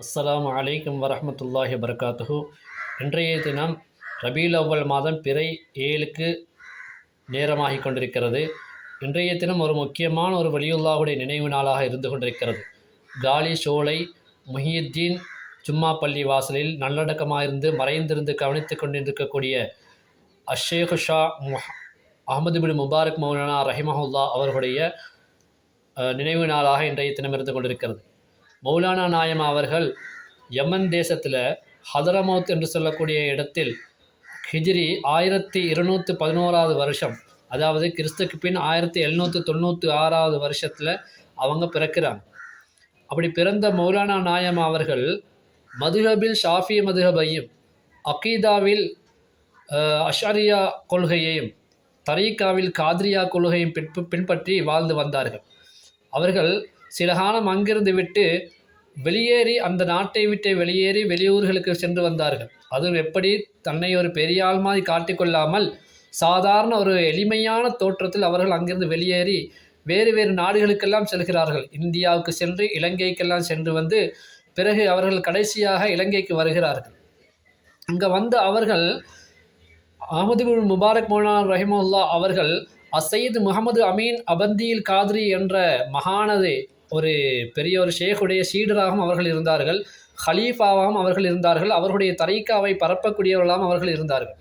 அஸ்ஸலாமு அலைக்கும் வரமத்துல்லாஹி வபரகாத்துஹு. இன்றைய தினம் ரபீல் அவ்வல் மாதம் பிறை ஏழுக்கு நேரமாகிக் கொண்டிருக்கிறது. இன்றைய தினம் ஒரு முக்கியமான ஒரு வலியுல்லாவுடைய நினைவு நாளாக இருந்து கொண்டிருக்கிறது. காலி சோலை முஹியுத்தீன் ஜும்மா பள்ளி வாசலில் நல்லடக்கமாயிருந்து மறைந்திருந்து கவனித்து கொண்டிருக்கக்கூடிய அஷேகு ஷா முஹ் அகமது பின் முபாரக் மௌலானா ரஹிமஹுல்லா அவர்களுடைய நினைவு நாளாக இன்றைய தினம் இருந்து கொண்டிருக்கிறது. மௌலானா நாயம் அவர்கள் யமன் தேசத்தில் ஹதரமௌத் என்று சொல்லக்கூடிய இடத்தில் ஹிஜ்ரி ஆயிரத்தி இருநூற்றி பதினோராவது வருஷம் அதாவது கிறிஸ்துக்கு பின் ஆயிரத்தி எழுநூற்றி தொண்ணூற்றி ஆறாவது வருஷத்தில் அவங்க பிறக்கிறாங்க. அப்படி பிறந்த மௌலானா நாயம் அவர்கள் மதுஹபில் ஷாஃபி மதுஹபையும் அகீதாவில் அஷாரியா கொள்கையையும் தரீக்காவில் காத்ரியா கொள்கையும் பின்பற்றி வாழ்ந்து வந்தார்கள். அவர்கள் சில காலம் அங்கிருந்து விட்டு வெளியேறி அந்த நாட்டை விட்டு வெளியேறி வெளியூர்களுக்கு சென்று வந்தார்கள். அதுவும் எப்படி? தன்னை ஒரு பெரிய ஆள் மாதிரி காட்டிக்கொள்ளாமல் சாதாரண ஒரு எளிமையான தோற்றத்தில் அவர்கள் அங்கிருந்து வெளியேறி வேறு வேறு நாடுகளுக்கெல்லாம் செல்கிறார்கள். இந்தியாவுக்கு சென்று இலங்கைக்கெல்லாம் சென்று வந்து பிறகு அவர்கள் கடைசியாக இலங்கைக்கு வருகிறார்கள். அங்கே வந்து அவர்கள் அகமது முபாரக் மௌலானா ரஹிமுல்லா அவர்கள் அசையது முகமது அமீன் அபந்தியில் காதிரி என்ற மகானது ஒரு பெரிய ஒரு ஷேகுடைய சீடராகவும் அவர்கள் இருந்தார்கள். ஹலீஃபாவாகவும் அவர்கள் இருந்தார்கள். அவர்களுடைய தரைக்காவை பரப்பக்கூடியவர்களாகவும் அவர்கள் இருந்தார்கள்.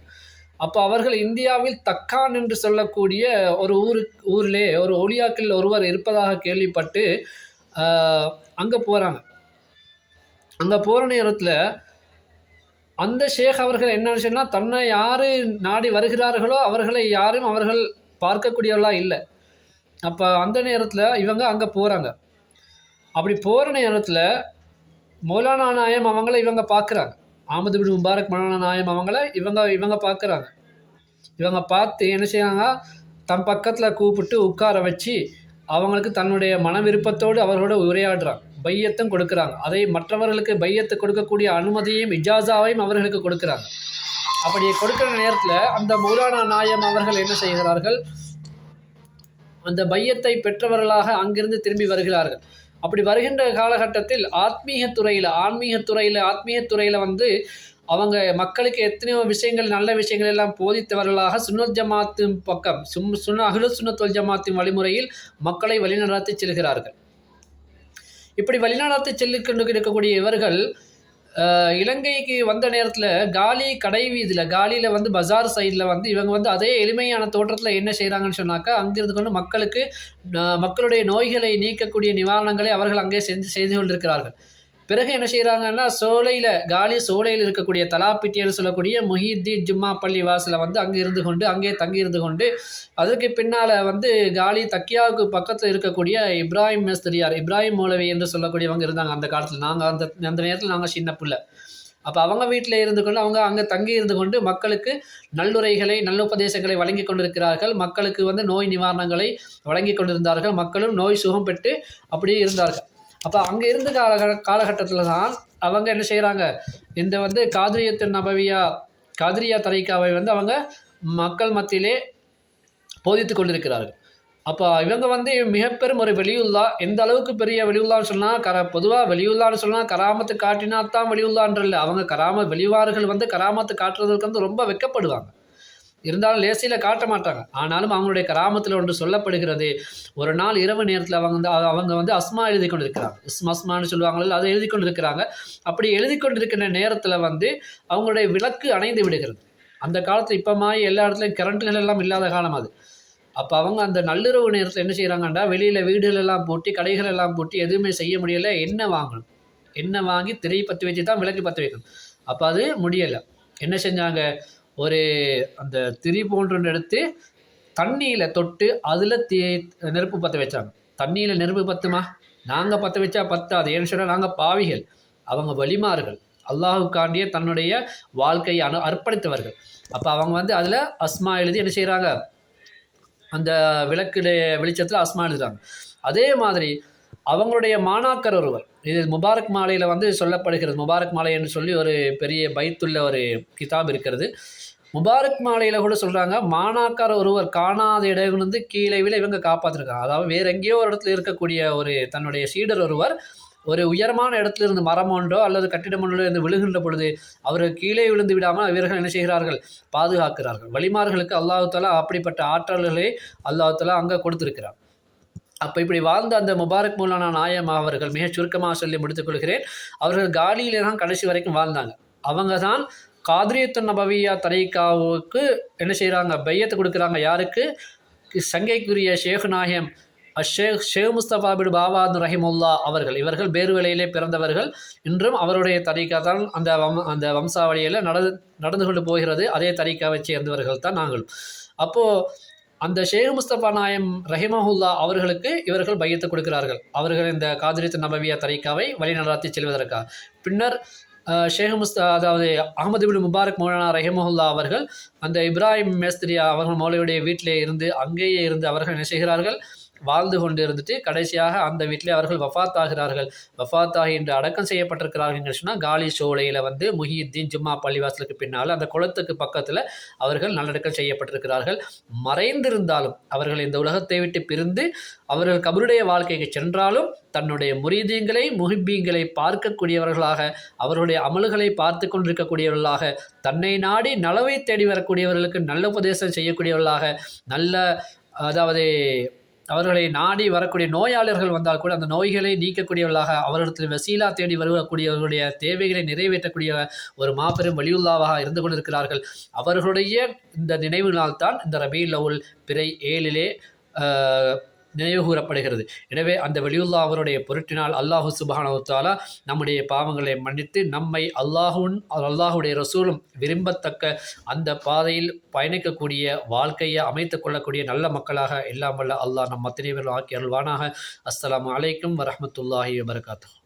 அப்போ அவர்கள் இந்தியாவில் தக்கான் என்று சொல்லக்கூடிய ஒரு ஊரு ஊரிலே ஒரு ஒளியாக்கில் ஒருவர் இருப்பதாக கேள்விப்பட்டு அங்கே போகிறாங்க அங்கே போகிற நேரத்தில் அந்த ஷேக் அவர்கள் என்ன சொன்னால் தன்னை யார் நாடி வருகிறார்களோ அவர்களை யாரும் அவர்கள் பார்க்கக்கூடியவர்களாக இல்லை. அப்போ அந்த நேரத்தில் இவங்க அங்கே போகிறாங்க அப்படி போகிற நேரத்தில் மௌலானா நாயம் அவங்கள இவங்க பார்க்குறாங்க ஆமது பின் முபாரக் மௌலானா நாயம் அவங்கள இவங்க இவங்க பார்க்குறாங்க இவங்க பார்த்து என்ன செய்கிறாங்க தன் பக்கத்தில் கூப்பிட்டு உட்கார வச்சு அவங்களுக்கு தன்னுடைய மன விருப்பத்தோடு அவர்களோட உரையாடுறாங்க. பையத்தும் கொடுக்குறாங்க. அதை மற்றவர்களுக்கு பையத்தை கொடுக்கக்கூடிய அனுமதியையும் இஜாசாவையும் அவர்களுக்கு கொடுக்குறாங்க. அப்படி கொடுக்குற நேரத்தில் அந்த மௌலானா நாயம் அவர்கள் என்ன செய்கிறார்கள்? அந்த பையத்தை பெற்றவர்களாக அங்கிருந்து திரும்பி வருகிறார்கள். அப்படி வருகின்ற காலகட்டத்தில் ஆத்மீக துறையில் ஆன்மீக துறையில் ஆத்மீக துறையில் வந்து அவங்க மக்களுக்கு எத்தனையோ விஷயங்கள் நல்ல விஷயங்கள் எல்லாம் போதித்தவர்களாக சுன்னத் ஜமாத்தின் பக்கம் சும் சுன்ன அகில சுன்னத்துல் ஜமாத்தின் வழிமுறையில் மக்களை வழிநடத்தி செல்கிறார்கள். இப்படி வழிநடத்தி செல்லு கொண்டு இருக்கக்கூடிய இவர்கள் இலங்கைக்கு வந்த நேரத்தில் காலி கடை வீதியில் காலியில் வந்து பஜார் சைடில் வந்து இவங்க வந்து அதே எளிமையான தோற்றத்தில் என்ன செய்கிறாங்கன்னு சொன்னாக்கா அங்கிருந்து கொண்டு மக்களுக்கு மக்களுடைய நோய்களை நீக்கக்கூடிய நிவாரணங்களை அவர்கள் அங்கே செஞ்சு செய்து கொண்டிருக்கிறார்கள். பிறகு என்ன செய்கிறாங்கன்னா சோலையில் காலி சோலையில் இருக்கக்கூடிய தலாப்பிட்டியல் சொல்லக்கூடிய முஹித்தீன் ஜும்மா பள்ளி வாசலில் வந்து அங்கே இருந்து கொண்டு அங்கே தங்கி இருந்து கொண்டு அதற்கு பின்னால் வந்து காலி தக்கியாவுக்கு பக்கத்தில் இருக்கக்கூடிய இப்ராஹிம் மெஸ்திரியார் இப்ராஹிம் மௌலவி என்று சொல்லக்கூடியவங்க இருந்தாங்க அந்த காலத்தில். நாங்கள் அந்த அந்த நேரத்தில் நாங்கள் சின்ன பிள்ளை. அப்போ அவங்க வீட்டில் இருந்து கொண்டு அவங்க அங்கே தங்கி இருந்து கொண்டு மக்களுக்கு நல்லுரைகளை நல்லுபதேசங்களை வழங்கி கொண்டிருக்கிறார்கள். மக்களுக்கு வந்து நோய் நிவாரணங்களை வழங்கி கொண்டிருந்தார்கள். மக்களும் நோய் சுகம் பெற்று அப்படியே இருந்தார்கள். அப்போ அங்கே இருந்த கால காலகட்டத்தில் தான் அவங்க என்ன செய்கிறாங்க இந்த வந்து காதிரியத்தின் நபவியா காதிரியா தரைக்காவை வந்து அவங்க மக்கள் மத்தியிலே போதித்து கொண்டிருக்கிறார்கள். அப்போ இவங்க வந்து மிகப்பெரும் ஒரு வெளியுள்ளா எந்த அளவுக்கு பெரிய வெளியுள்ளான்னு சொன்னால் கர பொதுவாக வெளியுல்லான்னு சொன்னால் கராமத்து காட்டினா தான் வெளியுல்லான்ற அவங்க கராம வெளிவார்கள் வந்து கராமத்து காட்டுறதுக்கு வந்து ரொம்ப வெட்கப்படுவாங்க இருந்தாலும் லேசியில் காட்ட மாட்டாங்க. ஆனாலும் அவங்களுடைய கிராமத்தில் ஒன்று சொல்லப்படுகிறது. ஒரு நாள் இரவு நேரத்தில் அவங்க வந்து அவங்க வந்து அஸ்மா எழுதி கொண்டிருக்கிறாங்க. இஸ்மா அஸ்மான்னு சொல்லுவாங்களோ அதை எழுதி கொண்டிருக்கிறாங்க. அப்படி எழுதி கொண்டிருக்கிற நேரத்தில் வந்து அவங்களுடைய விளக்கு அணைந்து விடுகிறது. அந்த காலத்தில் இப்போ மாதிரி எல்லா இடத்துலையும் கரண்ட்டுகள் எல்லாம் இல்லாத காலம் அது. அப்போ அவங்க அந்த நள்ளிரவு நேரத்தில் என்ன செய்கிறாங்கண்டா வெளியில் வீடுகள் எல்லாம் பூட்டி கடைகள் எல்லாம் பூட்டி எதுவுமே செய்ய முடியலை. என்ன வாங்கணும். என்ன வாங்கி திரை பற்றி வச்சு தான் விளக்கு பற்ற வைக்கணும். அப்போ அது முடியலை. என்ன செஞ்சாங்க? ஒரு அந்த திரி போன்ற எடுத்து தண்ணியில் தொட்டு அதில் தே நெருப்பு பற்ற வச்சாங்க. தண்ணியில் நெருப்பு பத்துமா? நாங்கள் பற்ற வச்சா பத்தாது. ஏன்னு சொன்னால் நாங்கள் பாவிகள். அவங்க வலிமார்கள் அல்லாஹுக்காண்டியே தன்னுடைய வாழ்க்கையை அனு அர்ப்பணித்தவர்கள். அப்போ அவங்க வந்து அதில் அஸ்மா எழுதி என்ன செய்கிறாங்க அந்த விளக்கு வெளிச்சத்தில் அஸ்மா எழுதுறாங்க. அதே மாதிரி அவங்களுடைய மாணாக்கர் ஒருவர். இது முபாரக் மாலையில் வந்து சொல்லப்படுகிறது. முபாரக் மாலை என்று சொல்லி ஒரு பெரிய பைத்துள்ள ஒரு கிதாப் இருக்கிறது. முபாரக் மாலையில் கூட சொல்கிறாங்க மாணாக்கர் ஒருவர் காணாத இடமிருந்து கீழே விழ இவங்க காப்பாற்றிருக்காங்க அதாவது வேற எங்கேயோ ஒரு இடத்துல இருக்கக்கூடிய ஒரு தன்னுடைய சீடர் ஒருவர் ஒரு உயரமான இடத்திலிருந்து மரம் ஒன்றோ அல்லது கட்டிடம் ஒன்றோ இருந்து விழுகின்ற பொழுது அவர்கள் கீழே விழுந்து விடாமல் இவர்கள் என்ன செய்கிறார்கள்? பாதுகாக்கிறார்கள். வழிமார்களுக்கு அல்லாஹு தாலா அப்படிப்பட்ட ஆற்றல்களை அல்லாஹு தாலா அங்கே கொடுத்துருக்கிறார் அப்போ இப்படி வாழ்ந்த அந்த முபாரக் மூலானா நாயம் அவர்கள் மிக சுருக்கமாக சொல்லி முடித்துக் கொள்கிறேன். அவர்கள் காலியிலே தான் கடைசி வரைக்கும் வாழ்ந்தாங்க. அவங்க தான் காதிரியத்து நபவியா தரீக்காவுக்கு என்ன செய்கிறாங்க பையத்தை கொடுக்குறாங்க. யாருக்கு? சங்கைக்குரிய ஷேக் நாயம் ஷேக் ஷேக் முஸ்தபா பின் பாபாத் ரஹிமுல்லா அவர்கள். இவர்கள் பேருவலையிலே பிறந்தவர்கள். இன்றும் அவருடைய தரீக்கா தான் அந்த வம் அந்த வம்சாவளியில் நடந்து நடந்து கொண்டு போகிறது. அதே தரைக்காவை சேர்ந்தவர்கள் தான் நாங்கள் அப்போது அந்த ஷேக் முஸ்தபா நாயம் ரஹிமஹுல்லா அவர்களுக்கு இவர்கள் பையத்து கொடுக்கிறார்கள். அவர்கள் இந்த காதிரித்து நபவியா தரீக்காவை வழிநடாத்தி செல்வதற்காக பின்னர் ஷேக் முஸ்தா அதாவது அகமது பின் முபாரக் மௌலானா ரஹிமஹுல்லா அவர்கள் அந்த இப்ராஹிம் மேஸ்திரியா அவர்கள் மௌலவியுடைய வீட்டிலே இருந்து அங்கேயே இருந்து அவர்கள் என்ன செய்கிறார்கள்? வாழ்ந்து கொண்டு இருந்துட்டு கடைசியாக அந்த வீட்டிலே அவர்கள் வஃபாத் ஆகிறார்கள் வஃபாத் ஆகி அடக்கம் செய்யப்பட்டிருக்கிறார்கள் என்று சொன்னால் காலி சோலையில் வந்து முஹியுத்தீன் ஜும்மா பள்ளிவாசலுக்கு பின்னால் அந்த குளத்துக்கு பக்கத்தில் அவர்கள் நல்லடக்கம் செய்யப்பட்டிருக்கிறார்கள். மறைந்திருந்தாலும் அவர்கள் இந்த உலகத்தை விட்டு பிரிந்து அவர்கள் கபருடைய வாழ்க்கைக்கு சென்றாலும் தன்னுடைய முரீதீங்களை முஹிப்பீங்களை பார்க்கக்கூடியவர்களாக அவர்களுடைய அமல்களை பார்த்து கொண்டிருக்கக்கூடியவர்களாக தன்னை நாடி நலவை தேடி வரக்கூடியவர்களுக்கு நல்ல உபதேசம் செய்யக்கூடியவர்களாக நல்ல அதாவது அவர்களை நாடி வரக்கூடிய நோயாளர்கள் வந்தால் கூட அந்த நோய்களை நீக்கக்கூடியவர்களாக அவர்களிடத்தில் வசீலா தேடி வரக்கூடியவர்களுடைய தேவைகளை நிறைவேற்றக்கூடிய ஒரு மாபெரும் வலியுல்லாவாக இருந்து கொண்டிருக்கிறார்கள். அவர்களுடைய இந்த நினைவுகளால் தான் இந்த ரபீல் லவுல் பிறை ஏழிலே நினைவு கூறப்படுகிறது எனவே அந்த வெளியுல்லா அவருடைய பொருட்டினால் அல்லாஹு சுபஹானஹு நம்முடைய பாவங்களை மன்னித்து நம்மை அல்லாஹுன் அல்லாஹுடைய ரசூலும் விரும்பத்தக்க அந்த பாதையில் பயணிக்கக்கூடிய வாழ்க்கையை அமைத்து கொள்ளக்கூடிய நல்ல மக்களாக எல்லாம் வல்ல அல்லாஹ் நம் அத்தனை பேரும் ஆக்கி அருள்வானாக. அஸ்லாம் அலைக்கும் வரமத்துல்லாஹி வபரகாத்துஹு.